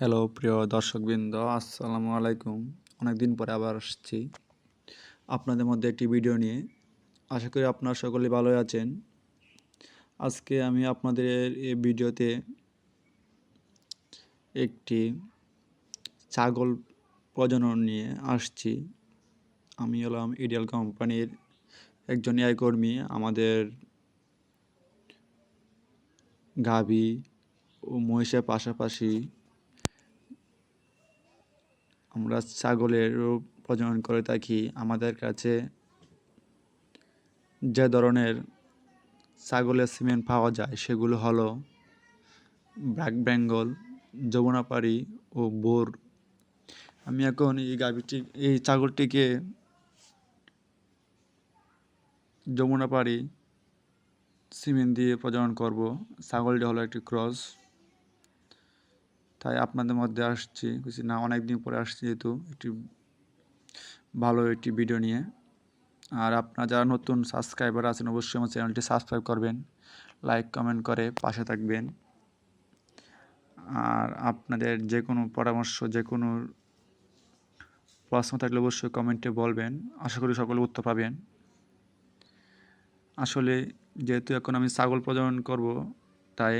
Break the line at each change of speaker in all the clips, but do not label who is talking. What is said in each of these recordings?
Hello প্রিয় দর্শকবৃন্দ, আসসালামু আলাইকুম। অনেক দিন পরে আবার আসছি। আপনাদের মধ্যে একটি ভিডিও নিয়ে। আশা করি আপনারা সকলে ভালোই আছেন। আজকে আমি আপনাদের এই ভিডিওতে একটি ছাগল প্রজনন নিয়ে আসছি। আমি হলাম ইডিয়াল কোম্পানির একজন এআই কর্মী। আমাদের গাভী ও মহিষের পাশাপাশি আমরা ছাগলেরও প্রজনন করে থাকি, আমাদের কাছে যে ধরনের ছাগলের সিমেন্ট পাওয়া যায়, সেগুলো হলো ব্ল্যাক বেঙ্গল যমুনাপাড়ি ও বোর। আমি এখন এই গাভীটি, এই ছাগলটিকে যমুনাপাড়ি সিমেন্ট দিয়ে প্রজনন করব। ছাগলটি হলো একটি ক্রস। তাই আপনাদের মধ্যে আসছি। বুঝছি না অনেক দিন পরে আসছি যেহেতু একটি ভালো একটি ভিডিও নিয়ে। আর আপনারা যারা নতুন সাবস্ক্রাইবার আছেন, অবশ্যই আমার চ্যানেলটি সাবস্ক্রাইব করবেন, লাইক, কমেন্ট করে পাশে থাকবেন। আর আপনাদের যে কোনো পরামর্শ যে কোনো প্রশ্ন থাকলে অবশ্যই কমেন্টে বলবেন। আশা করি সকলে উত্তর পাবেন। আসলে যেহেতু এখন আমি ছাগল প্রজনন করব, তাই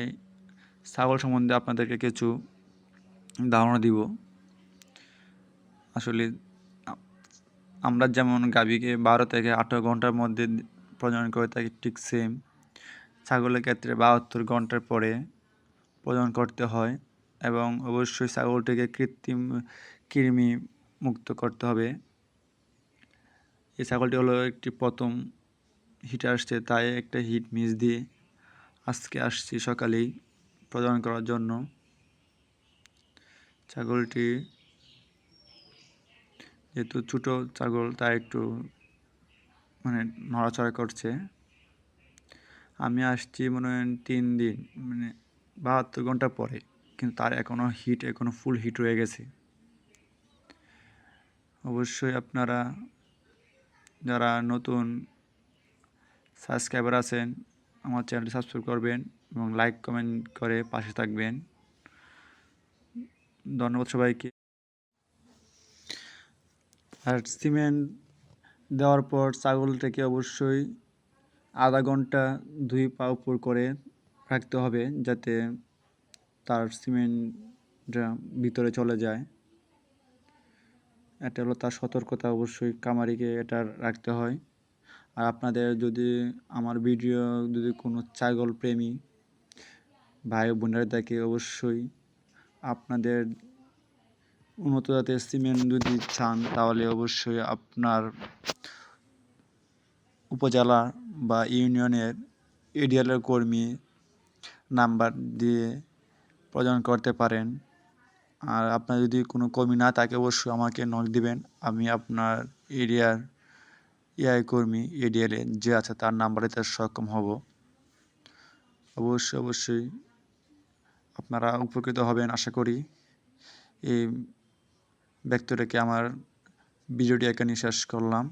ছাগল সম্বন্ধে আপনাদেরকে কিছু ধারণা দিব। আসলে আমরা যেমন গাভীকে বারো থেকে আঠারো ঘণ্টার মধ্যে প্রজনন করে থাকি, ঠিক সেম ছাগলের ক্ষেত্রে বাহাত্তর ঘণ্টার পরে প্রজনন করতে হয় এবং অবশ্যই ছাগলটিকে কৃত্রিম কৃমি মুক্ত করতে হবে। এই ছাগলটি হলো একটি প্রথম হিট আসছে, তাই একটা হিট মিস দিয়ে আজকে আসছি সকালেই প্রজনন করার জন্য। ছাগলটি যেহেতু ছোটো ছাগল, তাই একটু মানে নড়াচড়া করছে। আমি আসছি মনে হয় তিন দিন মানে বাহাত্তর ঘণ্টা পরে, কিন্তু তার এখনও হিট এখনও ফুল হিট রয়ে গেছে। অবশ্যই আপনারা যারা নতুন সাবস্ক্রাইবার আছেন, আমার চ্যানেলটি সাবস্ক্রাইব করবেন এবং লাইক কমেন্ট করে পাশে থাকবেন। ধন্যবাদ সবাইকে। আর সিমেন্ট দেওয়ার পর ছাগলটাকে অবশ্যই আধা ঘণ্টা দুই পা উপর করে রাখতে হবে যাতে তার সিমেন্টটা ভিতরে চলে যায়। এটা হলো তার সতর্কতা অবশ্যই কামারিকে এটা রাখতে হয়। আর আপনাদের যদি আমার ভিডিও যদি কোনো ছাগল প্রেমী ভাই বোনেরা দেখে অবশ্যই আপনাদের উন্নত জাতের সিমেন্ট যদি চান, তাহলে অবশ্যই আপনার উপজেলা বা ইউনিয়নের এডিএলের কর্মী নাম্বার দিয়ে প্রদান করতে পারেন। আর আপনার যদি কোনো কর্মী না থাকে, অবশ্যই আমাকে নক দিবেন। আমি আপনার এরিয়ার এআই কর্মী এডিএলে যে আছে, তার নাম্বারে তার সক্ষম হব। অবশ্যই অবশ্যই আপনারা উপকৃত হবেন আশা করি। এই ব্যক্তি রেখে আমার ভিডিওটি এখানে শেষ করলাম।